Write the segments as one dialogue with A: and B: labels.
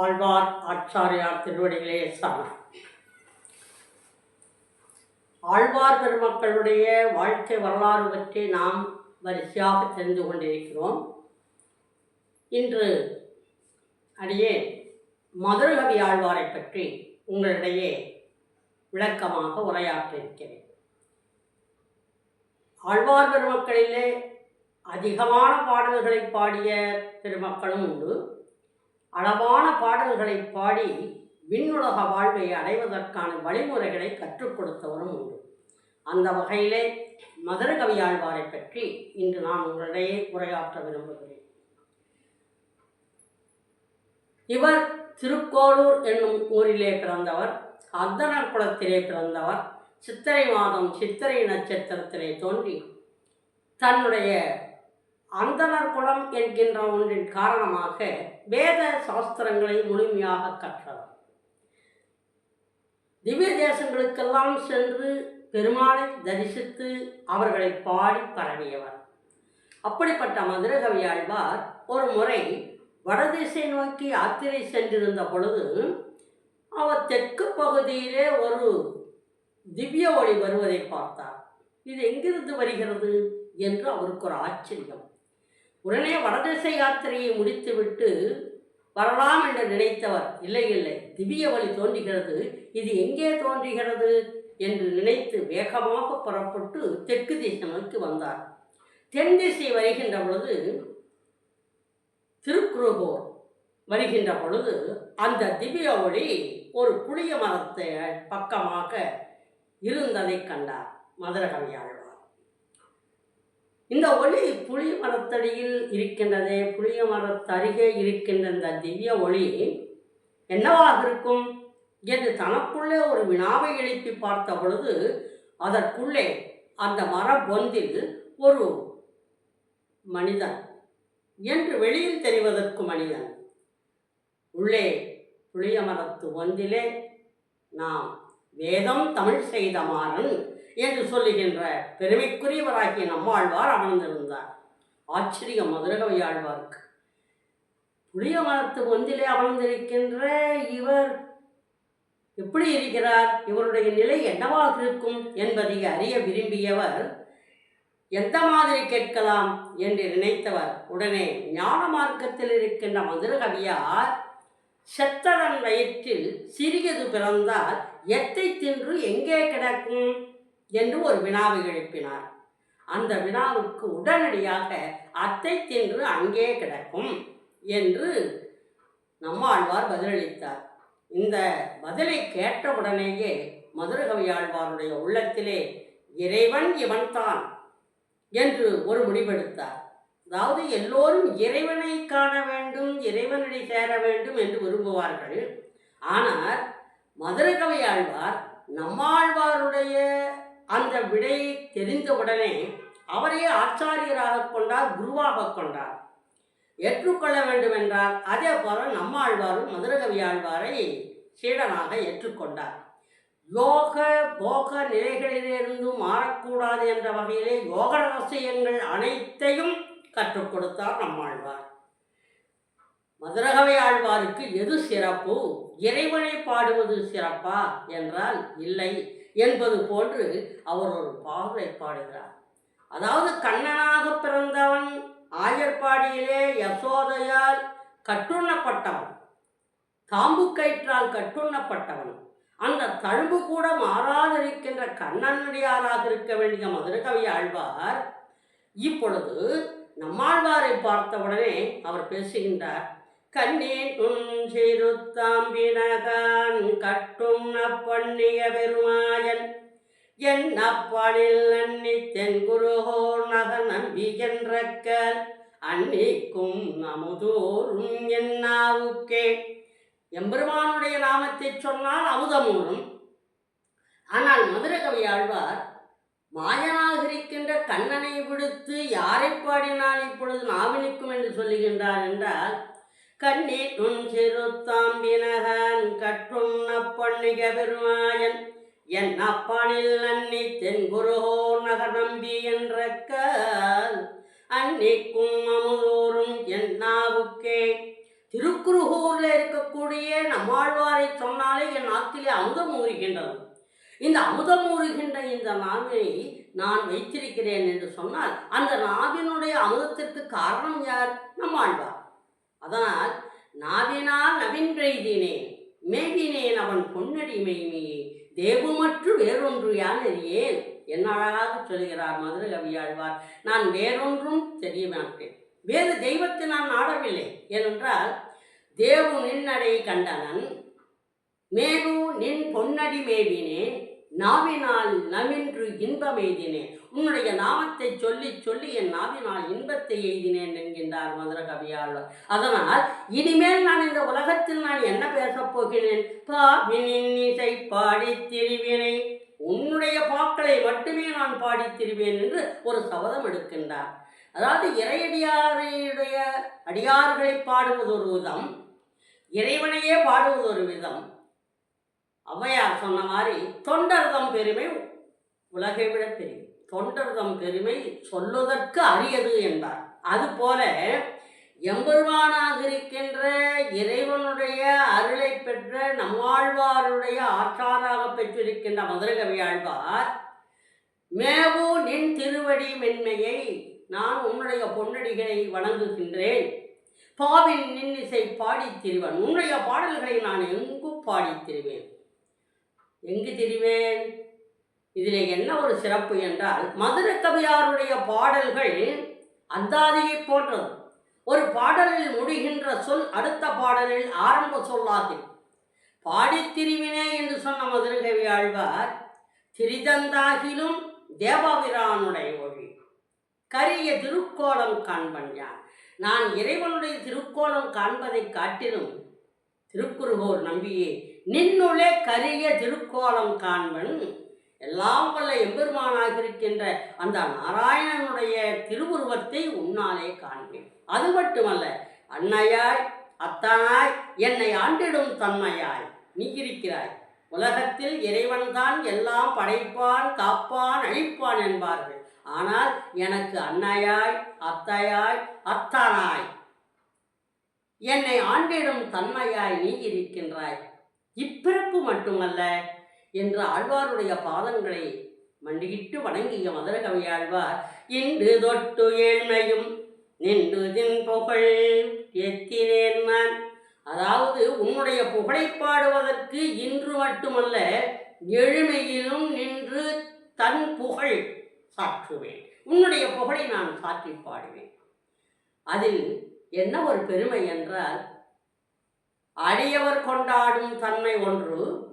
A: ஆழ்வார் ஆச்சாரியார் திருவடிகளே சரணம் ஆழ்வார் பெருமக்களுடைய வாழ்க்கை வரலாறு பற்றி நாம் வரிசையாக தெரிந்து கொண்டிருக்கிறோம். இன்று அடியே மதுரகவி ஆழ்வாரை பற்றி உங்களிடையே விளக்கமாக உரையாற்ற இருக்கிறேன் ஆழ்வார் பெருமக்களிலே அதிகமான பாடல்களை பாடிய பெருமக்களும் உண்டு. அளவான பாடல்களை பாடி விண்ணுலக வாழ்வை அடைவதற்கான வழிமுறைகளை கற்றுக் கொடுத்தவரும் உண்டு. அந்த வகையிலே மதுரகவி பற்றி இன்று நான் உங்களிடையே உரையாற்ற விரும்புகிறேன். இவர் திருக்கோளூர் என்னும் ஊரிலே பிறந்தவர் அர்த்தனர் குலத்திலே பிறந்தவர் சித்திரை மாதம் சித்திரை நட்சத்திரத்திலே தோன்றி தன்னுடைய அந்தனர் குலம் என்கின்ற ஒன்றின் காரணமாக வேத சாஸ்திரங்களை முழுமையாக கற்றவர். திவ்ய தேசங்களுக்கெல்லாம் சென்று பெருமாளை தரிசித்து அவர்களை பாடி பரவியவர். அப்படிப்பட்ட மதுரகவியாழ்வார் ஒரு முறை வடதிசை நோக்கி யாத்திரை சென்றிருந்த பொழுது அவர் தெற்கு பகுதியிலே ஒரு திவ்ய ஒளி வருவதை பார்த்தார். இது எங்கிருந்து வருகிறது? என்று அவருக்கு ஒரு ஆச்சரியம். உடனே வடதிசை யாத்திரையை முடித்துவிட்டு வரலாம் என்று நினைத்தவர். இல்லை இல்லை. திவ்ய வழி தோன்றுகிறது. இது எங்கே தோன்றுகிறது என்று நினைத்து வேகமாக புறப்பட்டு தெற்கு திசை நோக்கி வந்தார். தென் திசை வருகின்ற பொழுது திருக்குறுகோர் வருகின்ற பொழுது அந்த திவ்ய ஒளி ஒரு புளிய மரத்தை பக்கமாக இருந்ததை கண்டார் மதுரகவி இந்த ஒளி புளிய மரத்தடியில் இருக்கின்றதே புளிய மரத்தருகே இருக்கின்ற இந்த திவ்ய ஒளி என்னவாக இருக்கும் என்று தனக்குள்ளே ஒரு வினாவை எழுப்பி பார்த்த பொழுது அதற்குள்ளே அந்த மர பொந்தில் ஒரு மனிதன் என்று வெளியில் தெரிவதற்கு மனிதன். உள்ளே புளிய மரத்து ஒன்றிலே நாம் வேதம் தமிழ் செய்த மாறன் என்று சொல்லுகின்ற பெருமைக்குரியவராகிய நம்மாழ்வார் அமர்ந்திருந்தார். ஆச்சரியம் மதுரகவி புளிய மரத்து ஒன்றிலே அமர்ந்திருக்கின்ற இவர் எப்படி இருக்கிறார்? இவருடைய நிலை என்னவாக இருக்கும் என்பதை அறிய விரும்பியவர் எந்த மாதிரி கேட்கலாம்? என்று நினைத்தவர். உடனே ஞான மார்க்கத்தில் இருக்கின்ற மதுரகவியார் செத்தவன் வயிற்றில் சிறியது பிறந்தால் எத்தை தின்று எங்கே கிடக்கும்? என்று ஒரு வினாவை எழுப்பினார். அந்த வினாவுக்கு உடனடியாக அத்தை தின்று அங்கே கிடக்கும் என்று நம்மாழ்வார் பதிலளித்தார். இந்த பதிலை கேட்டவுடனேயே மதுரகவி ஆழ்வாருடைய உள்ளத்திலே இறைவன் இவன்தான் என்று ஒரு முடிவெடுத்தார். அதாவது எல்லோரும் இறைவனை காண வேண்டும் இறைவனடி சேர வேண்டும் என்று விரும்புவார்கள். ஆனால் மதுரகவி ஆழ்வார் நம்மாழ்வாருடைய அந்த விடையை தெரிந்தவுடனே அவரையே ஆச்சாரியராக கொண்டார் குருவாக கொண்டார். ஏற்றுக்கொள்ள வேண்டும் என்றால் அதே போல நம்மாழ்வாரும் மதுரகவி ஆழ்வாரை சீடனாக ஏற்றுக்கொண்டார். யோக போக நிலைகளிலிருந்து மாறக்கூடாது என்ற வகையிலே யோக ரகசியங்கள் அனைத்தையும் கற்றுக் கொடுத்தார் நம்மாழ்வார். மதுரகவை ஆழ்வாருக்கு எது சிறப்பு? இறைவனை பாடுவது சிறப்பா? என்றால் இல்லை. என்பது போன்று அவர் ஒரு பாடலை பாடுகிறார். அதாவது கண்ணனாக பிறந்தவன் ஆயர்பாடியிலே யசோதையால் கட்டுண்ணப்பட்டவன். காம்பு கயிற்றால் கட்டுண்ணப்பட்டவன். அந்த தழும்பு கூட மாறாதிருக்கின்ற கண்ணனுடையாராக இருக்க வேண்டிய மதுரகவி ஆழ்வார் இப்பொழுது நம்மாழ்வாரை பார்த்தவுடனே அவர் பேசுகின்றார் கண்ணீர் உன் கட்டும் அப்பண்ணிய பெருமாயன். என் அப்பனில் அன்னி தென்குருகோர் நக நம்பிகன்றக்கன் அன்னிக்கும் அமுதோறும் என் நாவுக்கே எம்பெருமானுடைய நாமத்தை சொன்னால் அமுதமூறும். ஆனால் மதுரகவி ஆழ்வார் மாயனாக இருக்கின்ற கண்ணனை விடுத்து யாரை பாடினால் இப்பொழுது நாவினிக்கும் என்று சொல்லுகின்றார் என்றால் கண்ணீர் உன் சிறுத்தாம்பினகன் கற்றும் அப்பண்ணிக பெருமாயன். என் அப்பானில் அன்னி தென்குருகோ நகர் நம்பி என்ற அன்னிக்கும் அமுதோறும் என் நாவுக்கே. திருக்குறுகூரில் இருக்கக்கூடிய நம்மாழ்வாரை சொன்னாலே என் நாக்கிலே அமுதம் ஊறுகின்றது. இந்த அமுதம் ஊறுகின்ற இந்த நாவினை நான் வைத்திருக்கிறேன் என்று சொன்னால் அந்த நாவினுடைய அமுதத்திற்கு காரணம் யார்? நம்மாழ்வார் அதனால் நாவினால் நவின்றெய்தினேன் மேவினேன் அவன் பொன்னடி மெய்மையே தேவமற்று வேறொன்று யான் அறியேன் என்ன அழகாக சொல்கிறார் மதுரை கவியாழ்வார். நான் வேறொன்றும் தெரிய மாட்டேன். வேறு தெய்வத்தை நான் நாடவில்லை ஏனென்றால் தேவு நின்னடை கண்டனன் மேகு நின் பொன்னடி மேவினேன் நாவினால் நவின்று இன்பம் எய்தினேன். உன்னுடைய நாமத்தை சொல்லி சொல்லி என் நாவினால் இன்பத்தை எய்தினேன் என்கின்றார் மதுர கவியாளர் அதனால் இனிமேல் நான் இந்த உலகத்தில் நான் என்ன பேசப் போகிறேன்? பாவினின் இசை பாடித் திரிவினை. உன்னுடைய பாக்களை மட்டுமே நான் பாடி திரிவேன் என்று ஒரு சபதம் எடுக்கின்றார். அதாவது இறையடியாரையுடைய அடியார்களை பாடுவது ஒரு விதம் இறைவனையே பாடுவது ஒரு விதம் ஔவையார் சொன்ன மாதிரி தொண்டர்தம் பெருமை உலகை விட பெரிய தொண்டர்தம் பெருமை சொல்லுவதற்கு அரியது என்பார். அதுபோல எம்பெருமானாகிருக்கின்ற இறைவனுடைய அருளை பெற்ற நம்மாழ்வாருடைய ஆற்றாராக பெற்றிருக்கின்ற மதுரகவி ஆழ்வார் மேவு நின் திருவடி மென்மையை நான் உன்னுடைய பொன்னடிகளை வணங்குகின்றேன். பாவின் நின்னிசை பாடித் திருவன். உன்னுடைய பாடல்களை நான் எங்கும் பாடித் திரிவேன்? எங்கு திரிவேன்? இதில் என்ன ஒரு சிறப்பு என்றால் மதுர கவியாருடைய பாடல்கள் அந்தாதியை போன்றது. ஒரு பாடலில் முடிகின்ற சொல் அடுத்த பாடலில் ஆரம்ப சொல்லாது பாடித்திரிவினே என்று சொன்ன மதுரகவி ஆழ்வார் திரிதந்தாகிலும் தேவபிரானுடைய ஒழி. கரிய திருக்கோலம் காண்பன் யான் நான் இறைவனுடைய திருக்கோலம் காண்பதை காட்டிலும் திருக்குறுகோர் நம்பியே நின்னுளே கரிய திருக்கோலம் காண்பன். எல்லாம் வல்ல எம்பெருமானாக இருக்கின்ற அந்த நாராயணனுடைய திருவுருவத்தை உன்னாலே காண்பேன். அது மட்டுமல்ல அன்னையாய் அத்தனாய் என்னை ஆண்டிடும் தன்மையாய் நீ இருக்கிறாய் உலகத்தில் இறைவன்தான் எல்லாம் படைப்பான் காப்பான் அழிப்பான் என்பார்கள். ஆனால் எனக்கு அன்னையாய் அத்தையாய் அத்தானாய் என்னை ஆண்டிடும் தன்மையாய் நீ இருக்கின்றாய் இப்பிறப்பு மட்டுமல்ல என்று ஆழ்வாருடைய பாதங்களை மண்டியிட்டு வணங்கிய மதுர ஆழ்வார் இன்று தொட்டு ஏழ்மையும் நின்று தின் புகழ் எத்தினேன் நான். அதாவது உன்னுடைய புகழை பாடுவதற்கு இன்று மட்டுமல்ல எழுமையிலும் நின்று தன் புகழ் சாற்றுவேன். உன்னுடைய புகழை நான் சாற்றி பாடுவேன். அதில் என்ன ஒரு பெருமை என்றால் அடியவர் கொண்டாடும் தன்மை ஒன்று.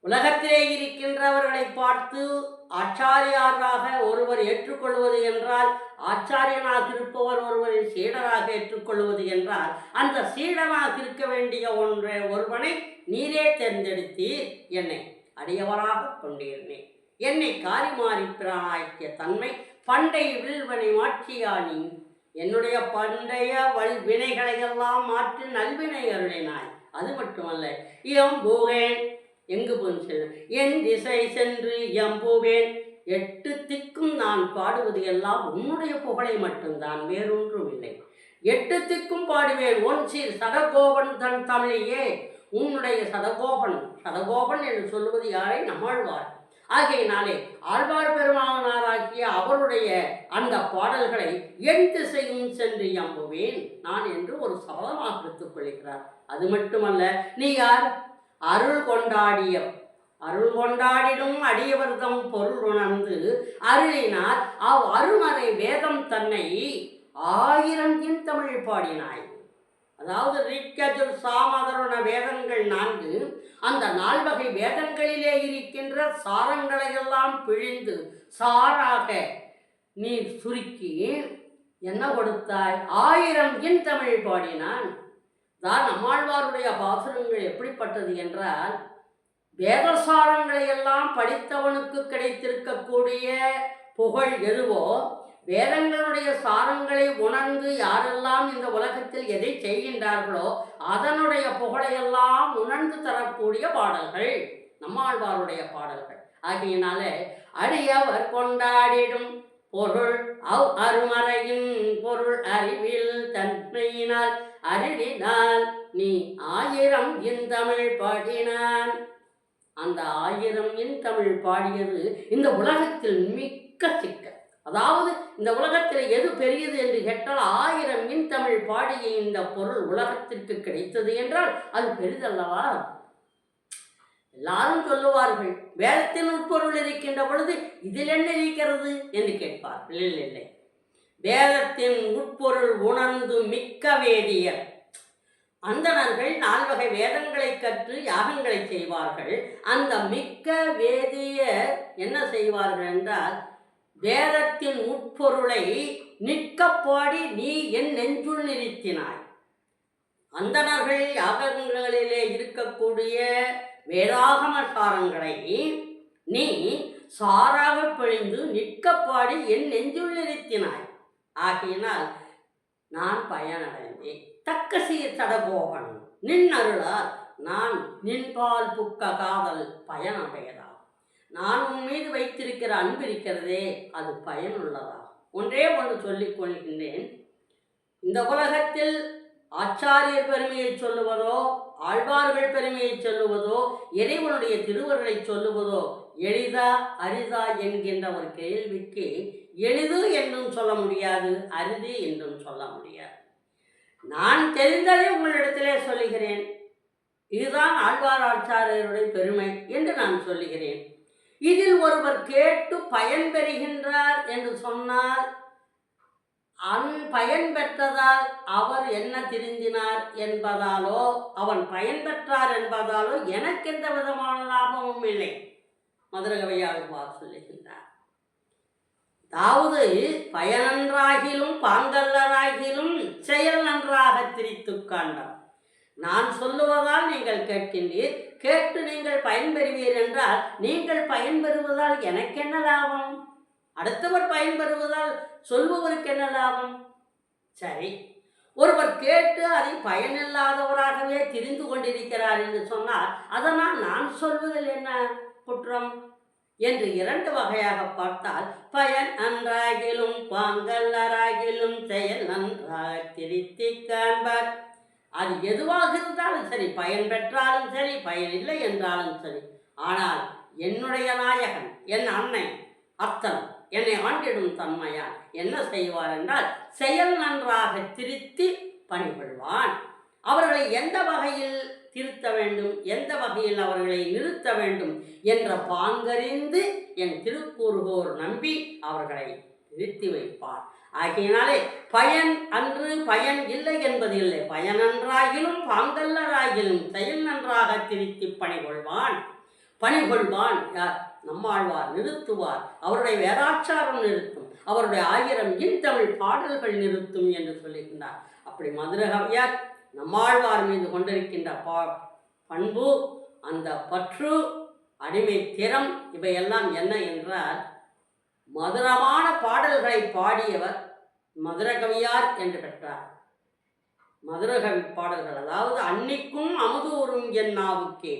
A: உலகத்திலே இருக்கின்றவர்களை பார்த்து ஆச்சாரியாராக ஒருவர் ஏற்றுக்கொள்வது என்றால் ஆச்சாரியனாக இருப்பவர் ஒருவரை சீடராக ஏற்றுக்கொள்வது என்றால் அந்த சீடனாக இருக்க வேண்டிய ஒன்றை ஒருவனை நீரே தேர்ந்தெடுத்தீர் என்னை அடியவராக கொண்டிருந்தேன் என்னை காரிமாறி பிராய்க்கிய தன்மை பண்டை வில்வனை மாற்றியானின். என்னுடைய பண்டைய வல் வினைகளையெல்லாம் மாற்றி நல்வினை அருளினாய். அது மட்டுமல்ல எம்புவேன் எங்கு போன்னு என் திசை சென்று எம்புவேன் எட்டு திக்கும் நான் பாடுவது எல்லாம் உன்னுடைய புகழை மட்டும்தான் வேறொன்றும் இல்லை. எட்டு திக்கும் பாடுவேன் ஒன் சீர் சடகோபன் தன் தமிழையே. உன்னுடைய சதகோபன் சதகோபன் என்று சொல்வது யாரை? நம்மாழ்வார். ஆகையினாலே ஆழ்வார் பெருமானாராகிய அவருடைய அந்த பாடல்களை என் திசையும் சென்று எம்புவேன் நான் என்று ஒரு சபதமாக எடுத்துக் கொள்கிறார். அது மட்டுமல்ல நீ யார்? அருள் கொண்டாடிய அருள் கொண்டாடிடும் அடியவர்தம் பொருள் உணர்ந்து அருளினார். அவ் அருமறை வேதம் தன்னை ஆயிரம் தமிழ் பாடினாய். அதாவது ரிக்கஜுர் சாமதருண வேதங்கள் நான்கு அந்த நால்வகை வேதங்களிலே இருக்கின்ற சாரங்களை எல்லாம் பிழிந்து சாராக நீ சுருக்கி என்ன கொடுத்தாய்? ஆயிரம் என் தமிழ் பாடினான். தான் நம்மாழ்வாருடைய பாசுரங்கள் எப்படிப்பட்டது என்றால் வேதசாரங்களை எல்லாம் படித்தவனுக்கு கிடைத்திருக்கக்கூடிய புகழ் எதுவோ வேதங்களுடைய சாரங்களை உணர்ந்து யாரெல்லாம் இந்த உலகத்தில் எதை செய்கின்றார்களோ அதனுடைய புகழையெல்லாம் உணர்ந்து தரக்கூடிய பாடல்கள் நம்மாழ்வாருடைய பாடல்கள். ஆகையினால அடியவர் கொண்டாடிடும் பொருள் அவ் அருமறையின் பொருள் அறிவில் தன்மையினால் அருளினால் நீ ஆயிரம் இந்தமிழ் பாடினான். அந்த ஆயிரம் இன் தமிழ் பாடியது இந்த உலகத்தில் மிக்க சிக்கல். அதாவது இந்த உலகத்தில் எது பெரியது என்று கேட்டால் ஆயிரம் மின் தமிழ் பாடிய இந்த பொருள் உலகத்திற்கு கிடைத்தது என்றால் அது பெரிதல்லவா? எல்லாரும் சொல்லுவார்கள் வேதத்தின் உட்பொருள் இருக்கின்ற பொழுது இதில் என்ன இருக்கிறது? என்று கேட்பார்கள் இல்லை இல்லை வேதத்தின் உட்பொருள் உணர்ந்து மிக்க வேதியர். அந்தணர்கள் நால்வகை வேதங்களை கற்று யாகங்களை செய்வார்கள். அந்த மிக்க வேதியர் என்ன செய்வார்கள் என்றால் வேதத்தின் உட்பொருளை நிற்கப்பாடி நீ என் நெஞ்சுள் நிறுத்தினாய். அந்தனர்கள் யாகங்களிலே இருக்கக்கூடிய வேதாகம சாரங்களை நீ சாராக பிழிந்து நிற்கப்பாடி என் நெஞ்சுள் நிறுத்தினாய். ஆகையினால் நான் பயனடைந்தேன். தக்க சீர் தடபோகன் நின் அருளால் நான் நின்பால் புக்க காதல் பயனடையதா? நான் உன் மீது வைத்திருக்கிற அன்பு இருக்கிறதே அது பயனுள்ளதா? ஒன்றே ஒன்று சொல்லிக் கொள்கின்றேன். இந்த உலகத்தில் ஆச்சாரியர் பெருமையை சொல்லுவதோ ஆழ்வார்கள் பெருமையை சொல்லுவதோ இறைவனுடைய திருவருளை சொல்லுவதோ எளிதா அரிதா என்கின்ற ஒரு கேள்விக்கு எளிது என்றும் சொல்ல முடியாது அரிது என்றும் சொல்ல முடியாது. நான் தெரிந்ததை உங்களிடத்திலே சொல்லுகிறேன். இதுதான் ஆழ்வார் ஆச்சாரியருடைய பெருமை என்று நான் சொல்லுகிறேன். இதில் ஒருவர் கேட்டு பயன் பெறுகின்றார் என்று சொன்னால் அன் பயன் பெற்றதால் அவர் என்ன திருந்தினார் என்பதாலோ அவன் பயன் பெற்றார் என்பதாலோ எனக்கு எந்த விதமான லாபமும் இல்லை. மதுரகவையாழ்வார் சொல்லுகின்றார். அதாவது பயனன்றாகிலும் பாங்கல்லராகிலும் செயல் நன்றாக திரித்துக் காண்டான் நான் சொல்லுவதால் நீங்கள் கேட்கின்றீர். கேட்டு நீங்கள் பயன்பெறுவீர் என்றால் நீங்கள் பயன்பெறுவதால் எனக்கு என்ன லாபம்? அடுத்தவர் பயன்பெறுவதால் சொல்பவருக்கு என்ன லாபம்? சரி. ஒருவர் கேட்டு அதை பயனில்லாதவராகவே திரிந்து கொண்டிருக்கிறார் என்று சொன்னால் அதனால் நான் சொல்வதில் என்ன குற்றம்? என்று இரண்டு வகையாக பார்த்தால் பயன் நன்றாகிலும் பாங்கல்லராகிலும் செயல் நன்றாக திருத்தி காண்பார். அது எதுவாக இருந்தாலும் சரி பயன் பெற்றாலும் சரி பயன் இல்லை என்றாலும் சரி. ஆனால் என்னுடைய நாயகன் என் அன்னை அத்தன் என்னை ஆண்டிடும் தன்மையால் என்ன செய்வார் என்றால் செயல் நன்றாக திருத்தி பணிகொள்வான் அவர்களை எந்த வகையில் திருத்த வேண்டும் எந்த வகையில் அவர்களை நிறுத்த வேண்டும் என்ற பாங்கறிந்து என் திருக்கூறுகோர் நம்பி அவர்களை நிறுத்தி வைப்பான் ஆகையினாலே பயன் அன்று பயன் இல்லை என்பது இல்லை. பயன் நன்றாகிலும் பாங்கல்லராகிலும் செயல் நன்றாக திருத்தி பணிகொள்வான். பணிகொள்வான். யார்? நம்மாழ்வார் நிறுத்துவார். அவருடைய வேதாச்சாரம் நிறுத்தும். அவருடைய ஆயிரம் இன்தமிழ் பாடல்கள் நிறுத்தும் என்று சொல்லுகின்றார். அப்படி மதுரகவியார் நம்மாழ்வார் மீது கொண்டிருக்கின்ற பா பண்பு அந்த பற்று அடிமை திறம் இவையெல்லாம் என்ன என்றால் மதுரமான பாடல்களை பாடியவர் மதுரகவியார் என்று பெற்றார். மதுரகவி பாடல்கள் அதாவது அன்னிக்கும் அமுதூரும் என் நாவுக்கே.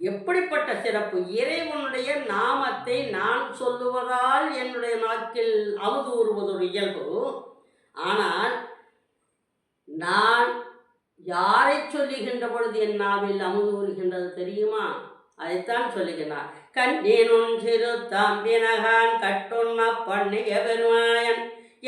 A: எப்படிப்பட்ட சிறப்பு? இறைவனுடைய நாமத்தை நான் சொல்லுவதால் என்னுடைய நாக்கில் அமுதூறுவது ஒரு இயல்பு. ஆனால் நான் யாரை சொல்லுகின்ற பொழுது என் நாவில் அமுதூறுகின்றது தெரியுமா? அதைத்தான் சொல்லுகிறார் கண்ணீனும் சிறு தம்பினகான் கட்டுண்ண பண்ணிய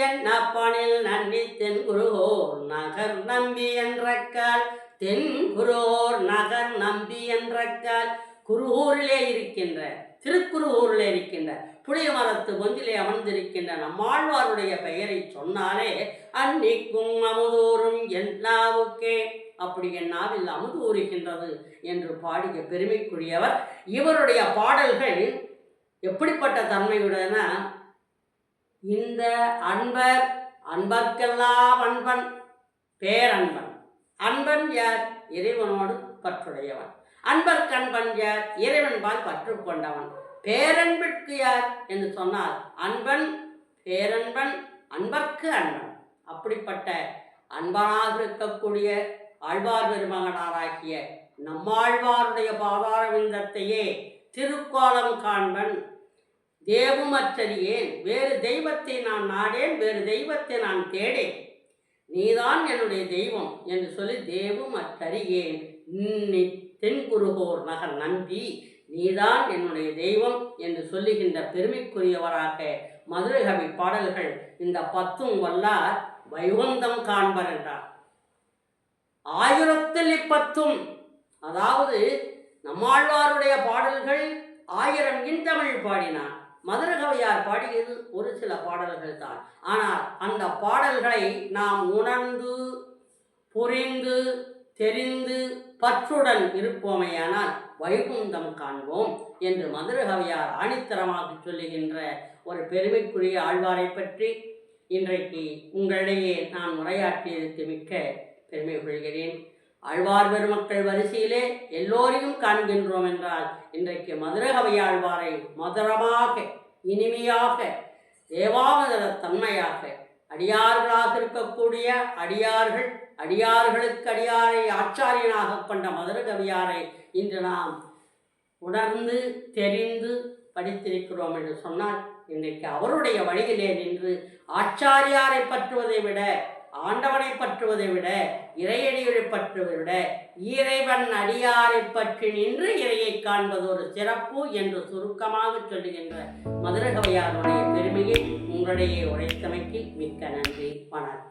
A: என் அப்பனில் நன்னி தென்குருகோர் நகர் நம்பி என்றக்கால் தென்குருகோர் நகர் நம்பி என்றக்கால் குருகூரிலே இருக்கின்ற திருக்குருகூரிலே இருக்கின்ற புளிய மரத்து பொந்திலே அமர்ந்திருக்கின்ற நம்மாழ்வாருடைய பெயரை சொன்னாலே அன்னிக்கும் அமுதோறும் என்னாவுக்கே அப்படி என் நாவில் அமுது என்று பாடிய பெருமைக்குரியவர். இவருடைய பாடல்கள் எப்படிப்பட்ட தன்மையுடன இந்த அன்பர் அன்பர்க்கெல்லாம் அன்பன் பேரன்பன். அன்பன் யார்? இறைவனோடு பற்றுடையவன். அன்பர் கண்பன் யார்? இறைவன்பால் பற்று கொண்டவன் பேரன்பிற்கு யார்? என்று சொன்னால் அன்பன் பேரன்பன் அன்பர்க்கு அன்பன். அப்படிப்பட்ட அன்பனாக இருக்கக்கூடிய ஆழ்வார் பெருமகனாராகிய நம்மாழ்வாருடைய பாதார விந்தத்தையே திருக்கோலம் காண்பன். தேவும் அற்றறியேன் வேறு தெய்வத்தை நான் நாடேன் வேறு தெய்வத்தை நான் தேடேன். நீதான் என்னுடைய தெய்வம் என்று சொல்லி தேவும் அற்றறியேன் இன்னி தென்குருகோர் நகர் நம்பி நீதான் என்னுடைய தெய்வம் என்று சொல்லுகின்ற பெருமைக்குரியவராக மதுரகவி பாடல்கள் இந்த பத்தும் வல்லார் வைகுந்தம் காண்பர் என்றார். ஆயிரத்தில் இப்பத்தும் அதாவது நம்மாழ்வாருடைய பாடல்கள் ஆயிரம் இன்தமிழ் பாடினார் மதுரகவையார் பாடியது ஒரு சில பாடல்கள் தான். ஆனால் அந்த பாடல்களை நாம் உணர்ந்து புரிந்து தெரிந்து பற்றுடன் இருப்போமேயானால் வைகுந்தம் காண்போம் என்று மதுரகவையார் ஆணித்தரமாக சொல்லுகின்ற ஒரு பெருமைக்குரிய ஆழ்வாரை பற்றி இன்றைக்கு உங்களிடையே நான் உரையாற்றியதற்கு மிக்க பெருமை கொள்கிறேன். ஆழ்வார் பெருமக்கள் வரிசையிலே எல்லோரையும் காண்கின்றோம் என்றால் இன்றைக்கு மதுரகவை ஆழ்வாரை மதுரமாக இனிமையாக தேவாமதர தன்மையாக அடியார்களாக இருக்கக்கூடிய அடியார்கள் அடியார்களுக்கு அடியாரை ஆச்சாரியனாக கொண்ட மதுரகவியாரை இன்று நாம் உணர்ந்து தெரிந்து படித்திருக்கிறோம் என்று சொன்னால் இன்றைக்கு அவருடைய வழியிலே நின்று ஆச்சாரியாரை பற்றுவதை விட ஆண்டவனை பற்றுவதை விட இறையடியை பற்றுவதை விட இறைவன் அடியாரை பற்றி நின்று இறையை காண்பது ஒரு சிறப்பு என்று சுருக்கமாக சொல்லுகின்ற மதுரகவையாருடைய பெருமையை உங்களிடையே உரைத்தமைக்கு மிக்க நன்றி. வணக்கம்.